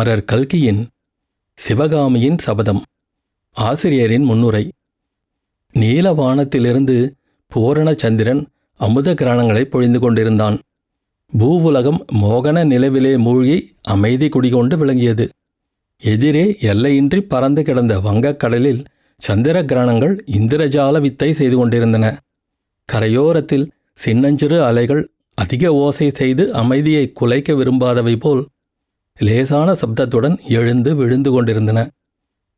அமரர் கல்கியின் சிவகாமியின் சபதம். ஆசிரியரின் முன்னுரை. நீலவானத்திலிருந்து பூரண சந்திரன் அமுத கிரணங்களை பொழிந்து கொண்டிருந்தான். பூவுலகம் மோகன நிலவிலே மூழ்கி அமைதி குடிகொண்டு விளங்கியது. எதிரே எல்லையின்றி பறந்து கிடந்த வங்கக்கடலில் சந்திர கிரணங்கள் இந்திரஜால வித்தை செய்து கொண்டிருந்தன. கரையோரத்தில் சின்னஞ்சிறு அலைகள் அதிக ஓசை செய்து அமைதியை குலைக்க விரும்பாதவை போல் லேசான சப்தத்துடன் எழுந்து விழுந்து கொண்டிருந்தன.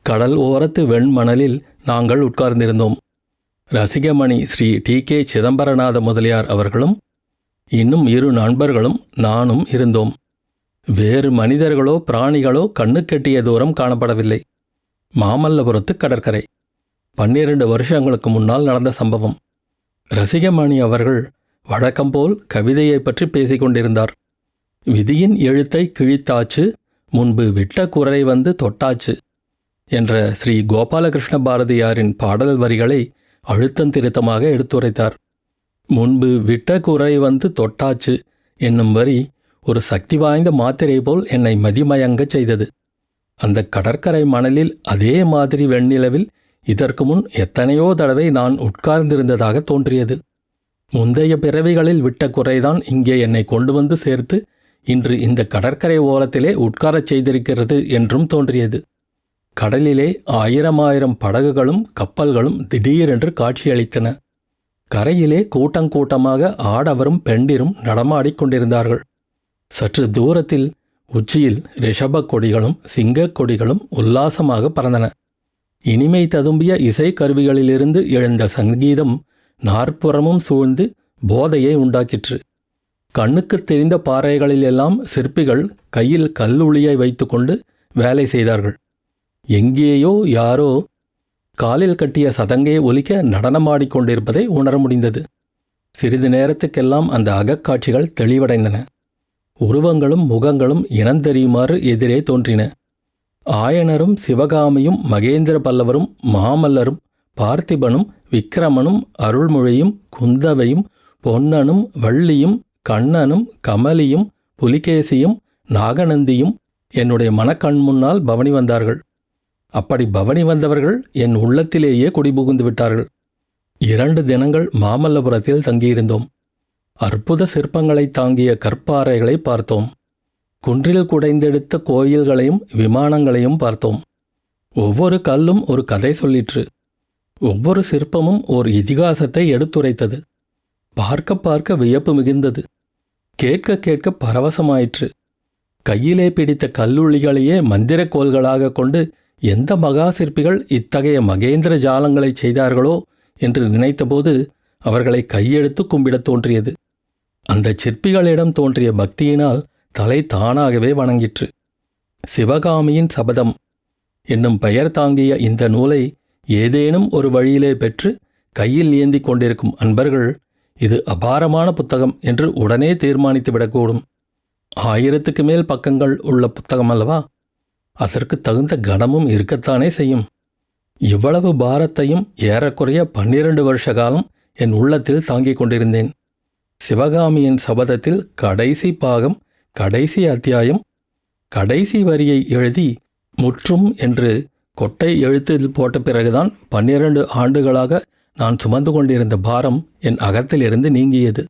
கடல் ஓரத்து வெண்மணலில் நாங்கள் உட்கார்ந்திருந்தோம். ரசிகமணி ஸ்ரீ டி. கே. சிதம்பரநாத முதலியார் அவர்களும் இன்னும் இரு நண்பர்களும் நானும் இருந்தோம். வேறு மனிதர்களோ பிராணிகளோ கண்ணுக்கெட்டிய தூரம் காணப்படவில்லை. மாமல்லபுரத்து கடற்கரை. பன்னிரண்டு வருஷங்களுக்கு முன்னால் நடந்த சம்பவம். ரசிகமணி அவர்கள் வழக்கம்போல் கவிதையைப் பற்றி பேசிக்கொண்டிருந்தார் விதியின் எழுத்தை கிழித்தாச்சு முன்பு விட்ட குறை வந்து தொட்டாச்சு என்ற ஸ்ரீ கோபாலகிருஷ்ண பாரதியாரின் பாடல் வரிகளை அழுத்தம் திருத்தமாக எடுத்துரைத்தார். முன்பு விட்ட குறை வந்து தொட்டாச்சு என்னும் வரி ஒரு சக்தி வாய்ந்த மாத்திரை போல் என்னை மதிமயங்கச் செய்தது. அந்த கடற்கரை மணலில் அதே மாதிரி வெண்ணிலவில் இதற்கு முன் எத்தனையோ தடவை நான் உட்கார்ந்திருந்ததாக தோன்றியது. முந்தைய பிறவிகளில் விட்ட குறைதான் இங்கே என்னை கொண்டு வந்து சேர்த்து இன்று இந்த கடற்கரை ஓரத்திலே உட்காரச் செய்திருக்கிறது என்றும் தோன்றியது. கடலிலே ஆயிரம் ஆயிரம் படகுகளும் கப்பல்களும் திடீரென்று காட்சியளித்தன. கரையிலே கூட்டங்கூட்டமாக ஆடவரும் பெண்டிரும் நடமாடிக் கொண்டிருந்தார்கள். சற்று தூரத்தில் உச்சியில் ரிஷபக் கொடிகளும் சிங்கக் கொடிகளும் உல்லாசமாக பறந்தன. இனிமை ததும்பிய இசைக்கருவிகளிலிருந்து எழுந்த சங்கீதம் நாற்புறமும் சூழ்ந்து போதையை உண்டாக்கிற்று. கண்ணுக்குத் தெரிந்த பாறைகளிலெல்லாம் சிற்பிகள் கையில் கல்லுளியை வைத்துக்கொண்டு வேலை செய்தார்கள். எங்கேயோ யாரோ காலில் கட்டிய சதங்கே ஒலிக்க நடனமாடிக்கொண்டிருப்பதை உணர முடிந்தது. சிறிது நேரத்துக்கெல்லாம் அந்த அகக்காட்சிகள் தெளிவடைந்தன. உருவங்களும் முகங்களும் இனந்தெரியுமாறு எதிரே தோன்றின. ஆயனரும் சிவகாமியும் மகேந்திர பல்லவரும் மாமல்லரும் பார்த்திபனும் விக்கிரமனும் அருள்மொழியும் குந்தவையும் பொன்னனும் வள்ளியும் கண்ணனும் கமலியும் புலிகேசியும் நாகநந்தியும் என்னுடைய மனக்கண் முன்னால் பவனி வந்தார்கள். அப்படி பவனி வந்தவர்கள் என் உள்ளத்திலேயே குடிபுகுந்து விட்டார்கள். இரண்டு தினங்கள் மாமல்லபுரத்தில் தங்கியிருந்தோம். அற்புத சிற்பங்களை தாங்கிய கற்பாறைகளை பார்த்தோம். குன்றில் குடைந்தெடுத்த கோயில்களையும் விமானங்களையும் பார்த்தோம். ஒவ்வொரு கல்லும் ஒரு கதை சொல்லிற்று. ஒவ்வொரு சிற்பமும் ஓர் இதிகாசத்தை எடுத்துரைத்தது. பார்க்க பார்க்க வியப்பு மிகுந்தது. கேட்க கேட்க பரவசமாயிற்று. கையிலே பிடித்த கல்லுளிகளையே மந்திரக் கோல்களாக கொண்டு எந்த மகா சிற்பிகள் இத்தகைய மகேந்திர ஜாலங்களை செய்தார்களோ என்று நினைத்தபோது அவர்களை கையெடுத்து கும்பிடத் தோன்றியது. அந்த சிற்பிகளிடம் தோன்றிய பக்தியினால் தலை தானாகவே வணங்கிற்று. சிவகாமியின் சபதம். என்னும் பெயர் தாங்கிய இந்த நூலை ஏதேனும் ஒரு வழியிலே பெற்று கையில் ஏந்தி கொண்டிருக்கும் அன்பர்கள் இது அபாரமான புத்தகம் என்று உடனே தீர்மானித்து விடக்கூடும். ஆயிரத்துக்கு மேல் பக்கங்கள் உள்ள புத்தகம் அல்லவா? அதற்கு தகுந்த கனமும் இருக்கத்தானே செய்யும். இவ்வளவு பாரத்தையும் ஏறக்குறைய பன்னிரண்டு வருஷ காலம் என் உள்ளத்தில் தாங்கிக் கொண்டிருந்தேன். சிவகாமியின் சபதத்தில் கடைசி பாகம் கடைசி அத்தியாயம் கடைசி வரியை எழுதி முற்றும் என்று கொட்டை எழுத்தில் போட்ட பிறகுதான் பன்னிரண்டு ஆண்டுகளாக நான் சுமந்து கொண்டிருந்த பாரம் என் அகத்திலிருந்து நீங்கியது.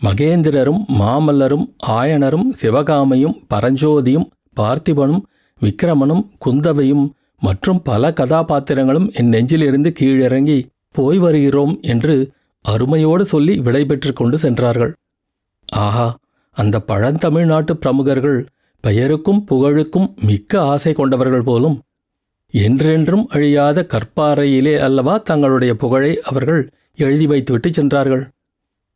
மகேந்திரரும் மாமல்லரும் ஆயனரும் சிவகாமையும் பரஞ்சோதியும் பார்த்திபனும் விக்கிரமனும் குந்தவையும் மற்றும் பல கதாபாத்திரங்களும் என் நெஞ்சிலிருந்து கீழிறங்கி போய் வருகிறோம் என்று அருமையோடு சொல்லி விடைபெற்று கொண்டு சென்றார்கள். ஆஹா அந்த பழந்தமிழ்நாட்டு பிரமுகர்கள் பெயருக்கும் புகழுக்கும் மிக்க ஆசை கொண்டவர்கள் போலும் என்றென்றும் அழியாத கற்பாறையிலே அல்லவா தங்களுடைய புகழை அவர்கள் எழுதி வைத்துவிட்டு சென்றார்கள்.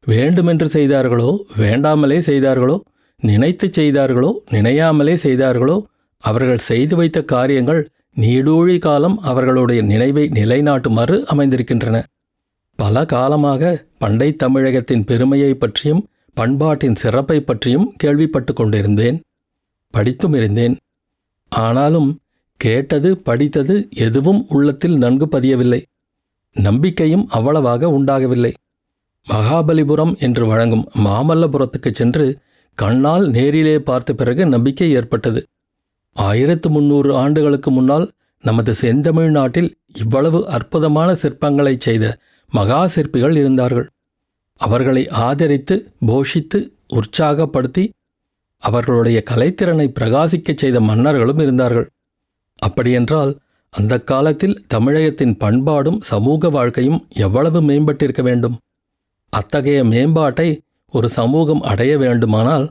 வேண்டுமென்று செய்தார்களோ வேண்டாமலே செய்தார்களோ நினைத்து செய்தார்களோ நினையாமலே செய்தார்களோ அவர்கள் செய்து வைத்த காரியங்கள் நீடூழி காலம் அவர்களுடைய நினைவை நிலைநாட்டுமாறு அமைந்திருக்கின்றன. பல காலமாக பண்டை தமிழகத்தின் பெருமையை பற்றியும் பண்பாட்டின் சிறப்பை பற்றியும் கேள்விப்பட்டு கொண்டிருந்தேன் படித்தும் இருந்தேன். ஆனாலும் கேட்டது படித்தது எதுவும் உள்ளத்தில் நன்கு பதியவில்லை. நம்பிக்கையும் அவ்வளவாக உண்டாகவில்லை. மகாபலிபுரம் என்று வழங்கும் மாமல்லபுரத்துக்குச் சென்று கண்ணால் நேரிலே பார்த்த பிறகு நம்பிக்கை ஏற்பட்டது. ஆயிரத்து முன்னூறு ஆண்டுகளுக்கு முன்னால் நமது செந்தமிழ் நாட்டில் இவ்வளவு அற்புதமான சிற்பங்களை செய்த மகா சிற்பிகள் இருந்தார்கள். அவர்களை ஆதரித்து போஷித்து உற்சாகப்படுத்தி அவர்களுடைய கலைத்திறனை பிரகாசிக்கச் செய்த மன்னர்களும் இருந்தார்கள். அப்படியென்றால் அந்த காலத்தில் தமிழகத்தின் பண்பாடும் சமூக வாழ்க்கையும் எவ்வளவு மேம்பட்டிருக்க வேண்டும்? அத்தகைய மேம்பாட்டை ஒரு சமூகம் அடைய வேண்டுமானால்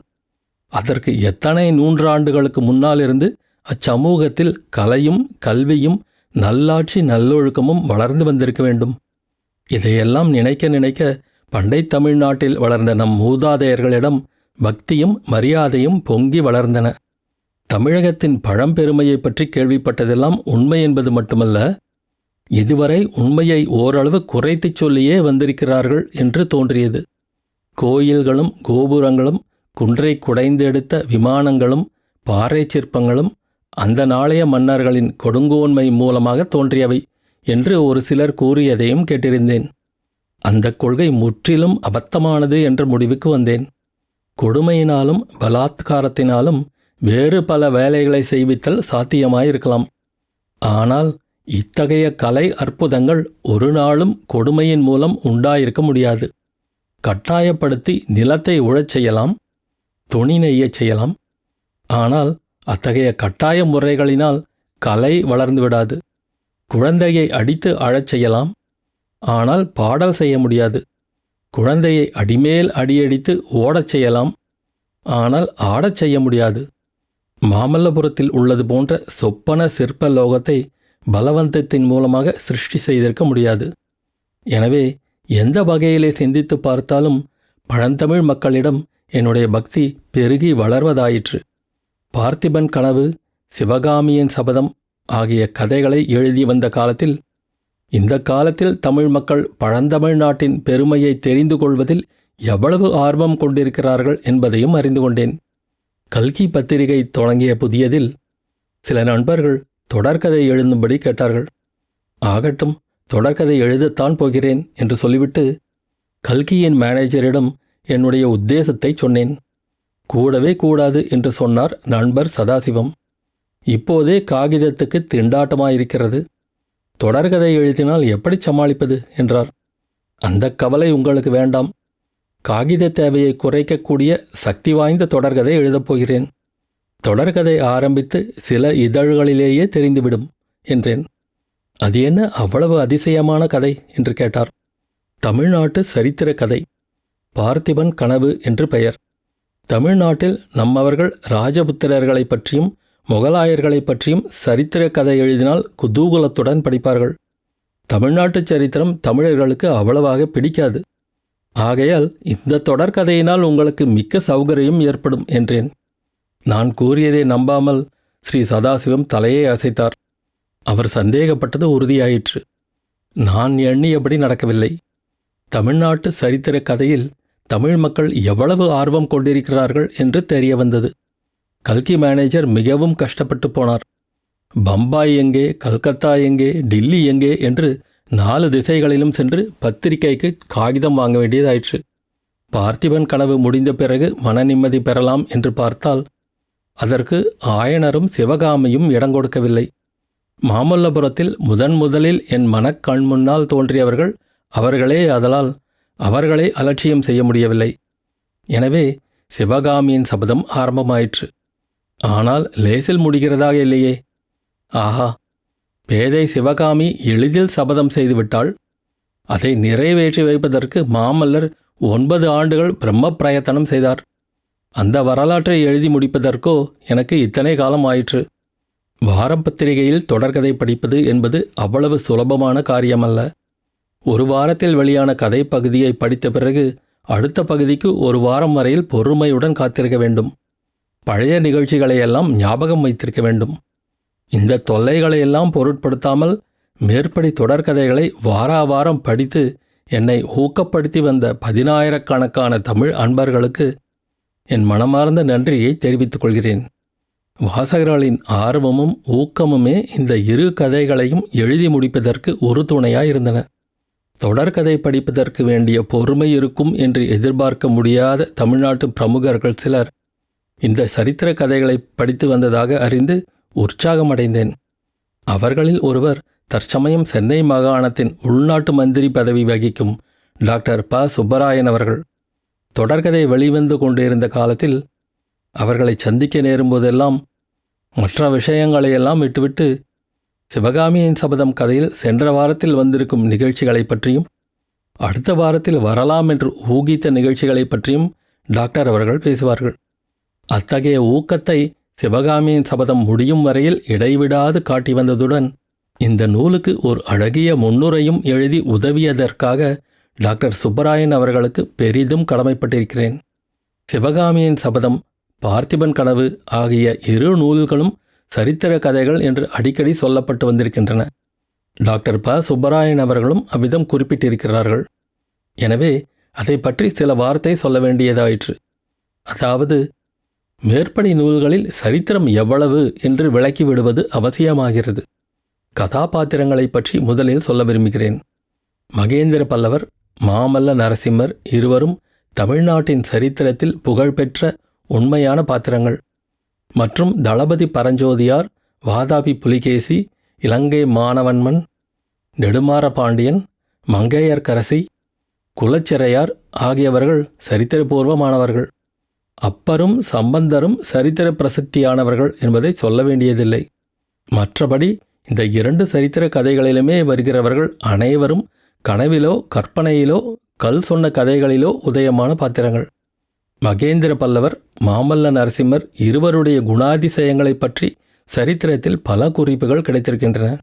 அதற்கு எத்தனை நூற்றாண்டுகளுக்கு முன்னாலிருந்து அச்சமூகத்தில் கலையும் கல்வியும் நல்லாட்சி நல்லொழுக்கமும் வளர்ந்து வந்திருக்க வேண்டும். இதையெல்லாம் நினைக்க நினைக்க பண்டை தமிழ்நாட்டில் வளர்ந்த நம் மூதாதையர்களிடம் பக்தியும் மரியாதையும் பொங்கி வளர்ந்தன. தமிழகத்தின் பழம்பெருமையை பற்றி கேள்விப்பட்டதெல்லாம் உண்மை என்பது மட்டுமல்ல இதுவரை உண்மையை ஓரளவு குறைத்துச் சொல்லியே வந்திருக்கிறார்கள் என்று தோன்றியது. கோயில்களும் கோபுரங்களும் குன்றை குடைந்தெடுத்த விமானங்களும் பாறை சிற்பங்களும் அந்த நாளைய மன்னர்களின் கொடுங்கோன்மை மூலமாக தோன்றியவை என்று ஒரு சிலர் கூறியதையும் கேட்டிருந்தேன். அந்த கொள்கை முற்றிலும் அபத்தமானது என்ற முடிவுக்கு வந்தேன். கொடுமையினாலும் பலாத்காரத்தினாலும் வேறு பல வேலைகளை செய்வித்தல் சாத்தியமாயிருக்கலாம். ஆனால் இத்தகைய கலை அற்புதங்கள் ஒரு நாளும் கொடுமையின் மூலம் உண்டாயிருக்க முடியாது. கட்டாயப்படுத்தி நிலத்தை உழச் செய்யலாம் துணி நெய்யச் செய்யலாம். ஆனால் அத்தகைய கட்டாய முறைகளினால் கலை வளர்ந்து விடாது. குழந்தையை அடித்து அழச் செய்யலாம் ஆனால் பாடல் செய்ய முடியாது. குழந்தையை அடிமேல் அடியடித்து ஓடச் செய்யலாம் ஆனால் ஆடச் செய்ய முடியாது. மாமல்லபுரத்தில் உள்ளது போன்ற சொப்பன சிற்ப லோகத்தை பலவந்தத்தின் மூலமாக சிருஷ்டி செய்திருக்க முடியாது. எனவே எந்த வகையிலே சிந்தித்து பார்த்தாலும் பழந்தமிழ் மக்களிடம் என்னுடைய பக்தி பெருகி வளர்வதாயிற்று. பார்த்திபன் கனவு சிவகாமியின் சபதம் ஆகிய கதைகளை எழுதி வந்த காலத்தில் இந்த காலத்தில் தமிழ் மக்கள் பழந்தமிழ் நாட்டின் பெருமையை தெரிந்து கொள்வதில் எவ்வளவு ஆர்வம் கொண்டிருக்கிறார்கள் என்பதையும் அறிந்து கொண்டேன். கல்கி பத்திரிகை தொடங்கிய புதியதில் சில நண்பர்கள் தொடர்கதை எழுதும்படி கேட்டார்கள். ஆகட்டும் தொடர்கதை எழுதத்தான் போகிறேன் என்று சொல்லிவிட்டு கல்கியின் மேனேஜரிடம் என்னுடைய உத்தேசத்தை சொன்னேன். கூடவே கூடாது என்று சொன்னார் நண்பர் சதாசிவம். இப்போதே காகிதத்துக்கு திண்டாட்டமாயிருக்கிறது. தொடர்கதை எழுதினால் எப்படி சமாளிப்பது? என்றார். அந்த கவலை உங்களுக்கு வேண்டாம். காகித தேவையை குறைக்கக்கூடிய சக்தி வாய்ந்த தொடர்கதை எழுதப் போகிறேன். தொடர்கதை ஆரம்பித்து சில இதழ்களிலேயே தெரிந்துவிடும் என்றேன். அது என்ன அவ்வளவு அதிசயமான கதை? என்று கேட்டார். தமிழ்நாட்டு சரித்திர கதை. பார்த்திபன் கனவு என்று பெயர். தமிழ்நாட்டில் நம்மவர்கள் ராஜபுத்திரர்களைப் பற்றியும் முகலாயர்களைப் பற்றியும் சரித்திர கதை எழுதினால் குதூகலத்துடன் படிப்பார்கள். தமிழ்நாட்டுச் சரித்திரம் தமிழர்களுக்கு அவ்வளவாக பிடிக்காது. ஆகையால் இந்த தொடர்கதையினால் உங்களுக்கு மிக்க சௌகரியம் ஏற்படும் என்றேன். நான் கூறியதை நம்பாமல் ஸ்ரீ சதாசிவம் தலையை அசைத்தார். அவர் சந்தேகப்பட்டது உறுதியாயிற்று. நான் எண்ணியபடி நடக்கவில்லை. தமிழ்நாட்டு சரித்திர கதையில் தமிழ் மக்கள் எவ்வளவு ஆர்வம் கொண்டிருக்கிறார்கள் என்று தெரிய வந்தது. கல்கி மேனேஜர் மிகவும் கஷ்டப்பட்டு போனார். பம்பாய் எங்கே கல்கத்தா எங்கே டில்லி எங்கே என்று நாலு திசைகளிலும் சென்று பத்திரிகைக்கு காகிதம் வாங்க வேண்டியதாயிற்று. பார்த்திபன் கனவு முடிந்த பிறகு மன நிம்மதி பெறலாம் என்று பார்த்தால் அதற்கு ஆயனரும் சிவகாமியும் இடம் கொடுக்கவில்லை. மாமல்லபுரத்தில் முதன் முதலில் என் மனக்கண் முன்னால் தோன்றியவர்கள் அவர்களே அதலால் அவர்களை அலட்சியம் செய்ய முடியவில்லை. எனவே சிவகாமியின் சபதம் ஆரம்பமாயிற்று. ஆனால் லேசில் முடிகிறதாக இல்லையே? ஆஹா பேதை சிவகாமி எளிதில் சபதம் செய்துவிட்டாள். அதை நிறைவேற்றி வைப்பதற்கு மாமல்லர் ஒன்பது ஆண்டுகள் பிரம்ம பிரயத்தனம் செய்தார். அந்த வரலாற்றை எழுதி முடிப்பதற்கோ எனக்கு இத்தனை காலம் ஆயிற்று. வாரப்பத்திரிகையில் தொடர்கதை படிப்பது என்பது அவ்வளவு சுலபமான காரியமல்ல. ஒரு வாரத்தில் வெளியான கதை பகுதியை படித்த பிறகு அடுத்த பகுதிக்கு ஒரு வாரம் வரையில் பொறுமையுடன் காத்திருக்க வேண்டும். பழைய நிகழ்ச்சிகளையெல்லாம் ஞாபகம் வைத்திருக்க வேண்டும். இந்த தொல்லைகளையெல்லாம் பொருட்படுத்தாமல் மேற்படி தொடர்கதைகளை வாரா வாரம் படித்து என்னை ஊக்கப்படுத்தி வந்த பதினாயிரக்கணக்கான தமிழ் அன்பர்களுக்கு என் மனமார்ந்த நன்றியை தெரிவித்துக் கொள்கிறேன். வாசகர்களின் ஆர்வமும் ஊக்கமுமே இந்த இரு கதைகளையும் எழுதி முடிப்பதற்கு ஒரு இருந்தன. தொடர்கதை படிப்பதற்கு வேண்டிய பொறுமை இருக்கும் என்று எதிர்பார்க்க முடியாத தமிழ்நாட்டு பிரமுகர்கள் சிலர் இந்த சரித்திர கதைகளை படித்து வந்ததாக அறிந்து உற்சாகமடைந்தேன். அவர்களில் ஒருவர் தற்சமயம் சென்னை மாகாணத்தின் உள்நாட்டு மந்திரி பதவி வகிக்கும் டாக்டர் ப. சுப்பராயன் அவர்கள். தொடர்கதை வெளிவந்து கொண்டிருந்த காலத்தில் அவர்களை சந்திக்க நேரும்போதெல்லாம் மற்ற விஷயங்களையெல்லாம் விட்டுவிட்டு சிவகாமியின் சபதம் கதையில் சென்ற வாரத்தில் வந்திருக்கும் நிகழ்ச்சிகளைப் பற்றியும் அடுத்த வாரத்தில் வரலாம் என்று ஊகித்த நிகழ்ச்சிகளைப் பற்றியும் டாக்டர் அவர்கள் பேசுவார்கள். அத்தகைய ஊக்கத்தை சிவகாமியின் சபதம் முடியும் வரையில் இடைவிடாது காட்டி வந்ததுடன் இந்த நூலுக்கு ஒரு அழகிய முன்னுரையும் எழுதி உதவியதற்காக டாக்டர் சுப்பராயன் அவர்களுக்கு பெரிதும் கடமைப்பட்டிருக்கிறேன். சிவகாமியின் சபதம் பார்த்திபன் கனவு ஆகிய இரு நூல்களும் சரித்திர கதைகள் என்று அடிக்கடி சொல்லப்பட்டு வந்திருக்கின்றன. டாக்டர் ப. சுப்பராயன் அவர்களும் அவ்விதம் குறிப்பிட்டிருக்கிறார்கள். எனவே அதை பற்றி சில வார்த்தை சொல்ல வேண்டியதாயிற்று. அதாவது மேற்படி நூல்களில் சரித்திரம் எவ்வளவு என்று விளக்கிவிடுவது அவசியமாகிறது. கதாபாத்திரங்களைப் பற்றி முதலில் சொல்ல விரும்புகிறேன். மகேந்திர பல்லவர் மாமல்ல நரசிம்மர் இருவரும் தமிழ்நாட்டின் சரித்திரத்தில் புகழ்பெற்ற உண்மையான பாத்திரங்கள். மற்றும் தளபதி பரஞ்சோதியார் வாதாபி புலிகேசி இலங்கை மானவன்மன் நெடுமாற பாண்டியன் மங்கையர்க்கரசி குலச்சிறையார் ஆகியவர்கள் சரித்திரபூர்வமானவர்கள். அப்பரும் சம்பந்தரும் சரித்திர பிரசித்தியானவர்கள் என்பதை சொல்ல வேண்டியதில்லை. மற்றபடி இந்த இரண்டு சரித்திர கதைகளிலுமே வருகிறவர்கள் அனைவரும் கனவிலோ கற்பனையிலோ கல் சொன்ன கதைகளிலோ உதயமான பாத்திரங்கள். மகேந்திர பல்லவர் மாமல்ல நரசிம்மர் இருவருடைய குணாதிசயங்களைப் பற்றி சரித்திரத்தில் பல குறிப்புகள் கிடைத்திருக்கின்றன.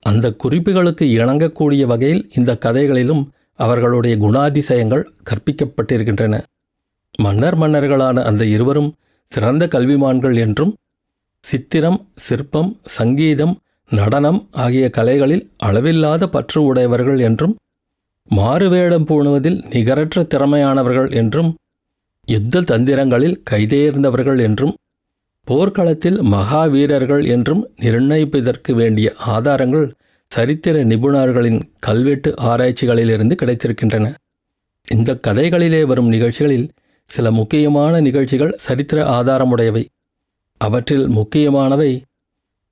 அந்த குறிப்புகளுக்கு இணங்கக்கூடிய வகையில் இந்த கதைகளிலும் அவர்களுடைய குணாதிசயங்கள் கற்பிக்கப்பட்டிருக்கின்றன. மன்னர் மன்னர்களான அந்த இருவரும் சிறந்த கல்விமான்கள் என்றும் சித்திரம் சிற்பம் சங்கீதம் நடனம் ஆகிய கலைகளில் அளவில்லாத பற்று உடையவர்கள் என்றும் மாறுவேடம் பூணுவதில் நிகரற்ற திறமையானவர்கள் என்றும் யுத்த தந்திரங்களில் கைதேர்ந்தவர்கள் என்றும் போர்க்களத்தில் மகாவீரர்கள் என்றும் நிர்ணயிப்பதற்கு வேண்டிய ஆதாரங்கள் சரித்திர நிபுணர்களின் கல்வெட்டு ஆராய்ச்சிகளிலிருந்து கிடைத்திருக்கின்றன. இந்த கதைகளிலே வரும் நிகழ்ச்சிகளில் சில முக்கியமான நிகழ்ச்சிகள் சரித்திர ஆதாரமுடையவை. அவற்றில் முக்கியமானவை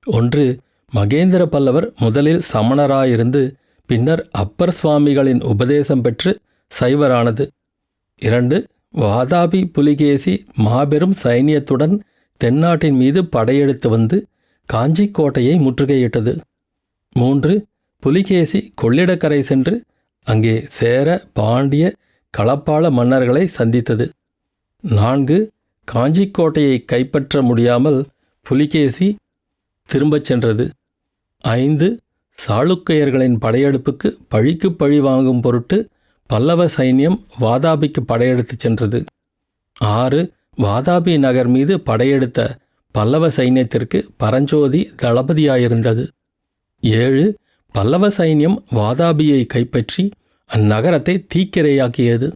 ஒன்று மகேந்திர பல்லவர் முதலில் சமணராயிருந்து பின்னர் அப்பர் சுவாமிகளின் உபதேசம் பெற்று சைவரானது. இரண்டு வாதாபி புலிகேசி மாபெரும் சைனியத்துடன் தென்னாட்டின் மீது படையெடுத்து வந்து காஞ்சிக்கோட்டையை முற்றுகையிட்டது. மூன்று புலிகேசி கொள்ளிடக்கரை சென்று அங்கே சேர பாண்டிய களப்பாள மன்னர்களை சந்தித்தது. நான்கு காஞ்சிக்கோட்டையை கைப்பற்ற முடியாமல் புலிகேசி திரும்பச் சென்றது. ஐந்து சாளுக்கையர்களின் படையெடுப்புக்கு பழிக்கு பழி வாங்கும் பொருட்டு பல்லவ சைன்யம் வாதாபிக்கு படையெடுத்துச் சென்றது. ஆறு வாதாபி நகர் மீது படையெடுத்த பல்லவ சைன்யத்திற்கு பரஞ்சோதி தளபதியாயிருந்தது. ஏழு பல்லவ சைன்யம் வாதாபியை கைப்பற்றி அந்நகரத்தை தீக்கிரையாக்கியது.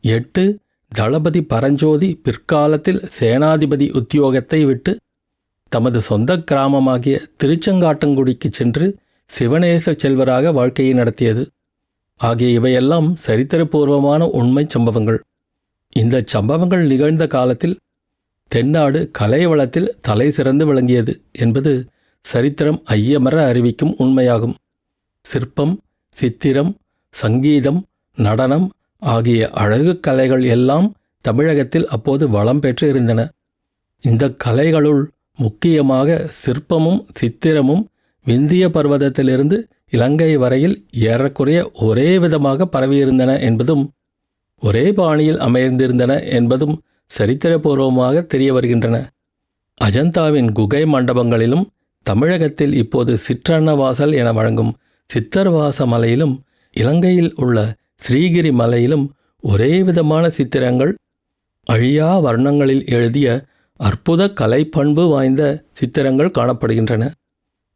எட்டு தளபதி பரஞ்சோதி பிற்காலத்தில் சேனாதிபதி உத்தியோகத்தை விட்டு தமது சொந்த கிராமமாகிய திருச்செங்காட்டங்குடிக்கு சென்று சிவநேச செல்வராக வாழ்க்கையை நடத்தியது. ஆகிய இவையெல்லாம் சரித்திரபூர்வமான உண்மை சம்பவங்கள். இந்த சம்பவங்கள் நிகழ்ந்த காலத்தில் தென்னாடு கலை வளத்தில் தலை சிறந்து விளங்கியது என்பது சரித்திரம் ஐயமர அறிவிக்கும் உண்மையாகும். சிற்பம் சித்திரம் சங்கீதம் நடனம் ஆகிய அழகு கலைகள் எல்லாம் தமிழகத்தில் அப்போது வளம் பெற்று இருந்தன. இந்த கலைகளுள் முக்கியமாக சிற்பமும் சித்திரமும் விந்திய பர்வதத்திலிருந்து இலங்கை வரையில் ஏறக்குறைய ஒரே விதமாக பரவியிருந்தன என்பதும் ஒரே பாணியில் அமைந்திருந்தன என்பதும் சரித்திரபூர்வமாக தெரிய வருகின்றன. அஜந்தாவின் குகை மண்டபங்களிலும் தமிழகத்தில் இப்போது சிற்றன்னவாசல் என வழங்கும் சித்தர்வாச மலையிலும் இலங்கையில் உள்ள ஸ்ரீகிரி மலையிலும் ஒரே விதமான சித்திரங்கள் அழியா வர்ணங்களில் எழுதிய அற்புத பண்பு வாய்ந்த சித்திரங்கள் காணப்படுகின்றன.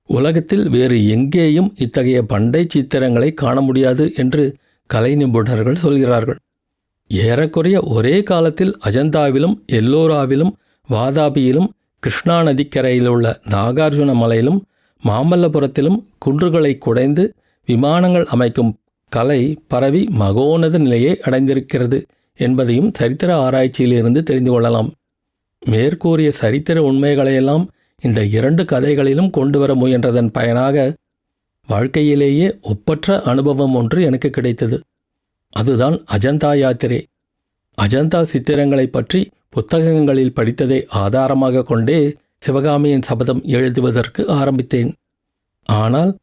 உலகத்தில் வேறு எங்கேயும் இத்தகைய பண்டை சித்திரங்களை காண முடியாது என்று கலை நிபுணர்கள் சொல்கிறார்கள். ஏறக்குறைய ஒரே காலத்தில் அஜந்தாவிலும் எல்லோராவிலும் வாதாபியிலும் கிருஷ்ணா நதிக்கரையிலுள்ள நாகார்ஜுன மலையிலும் மாமல்லபுரத்திலும் குன்றுகளை குடைந்து விமானங்கள் அமைக்கும் கலை பரவி மகோனத நிலையை அடைந்திருக்கிறது என்பதையும் சரித்திர ஆராய்ச்சியிலிருந்து தெரிந்து கொள்ளலாம். மேற்கூறிய சரித்திர உண்மைகளையெல்லாம் இந்த இரண்டு கதைகளிலும் கொண்டு வர முயன்றதன் பயனாக வாழ்க்கையிலேயே ஒப்பற்ற அனுபவம் ஒன்று எனக்கு கிடைத்தது. அதுதான் அஜந்தா யாத்திரை. அஜந்தா சித்திரங்களைப் பற்றி புத்தகங்களில் படித்ததை ஆதாரமாக கொண்டே சிவகாமியின் சபதம் எழுதுவதற்கு ஆரம்பித்தேன். ஆனால்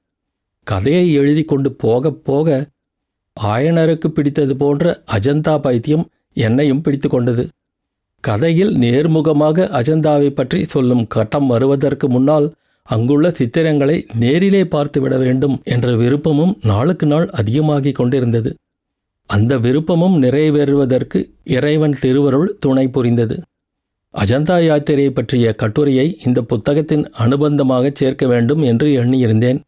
கதையை எழுதி கொண்டு போக போக ஆயனருக்கு பிடித்தது போன்ற அஜந்தா பைத்தியம் என்னையும் பிடித்து கொண்டது. கதையில் நேர்முகமாக அஜந்தாவை பற்றி சொல்லும் கட்டம் வருவதற்கு முன்னால் அங்குள்ள சித்திரங்களை நேரிலே பார்த்துவிட வேண்டும் என்ற விருப்பமும் நாளுக்கு நாள் அதிகமாகிக் கொண்டிருந்தது. அந்த விருப்பமும் நிறைவேறுவதற்கு இறைவன் திருவருள் துணை புரிந்தது. அஜந்தா யாத்திரை பற்றிய கட்டுரையை இந்த புத்தகத்தின் அனுபந்தமாகச் சேர்க்க வேண்டும் என்று எண்ணியிருந்தேன்.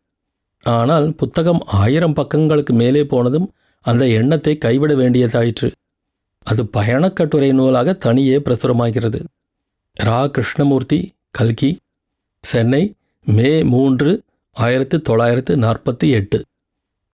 ஆனால் புத்தகம் ஆயிரம் பக்கங்களுக்கு மேலே போனதும் அந்த எண்ணத்தை கைவிட வேண்டியதாயிற்று. அது பயணக் கட்டுரை நூலாக தனியே பிரசுரமாகிறது. ரா. கிருஷ்ணமூர்த்தி கல்கி சென்னை மே மூன்று ஆயிரத்து தொள்ளாயிரத்து நாற்பத்தி எட்டு.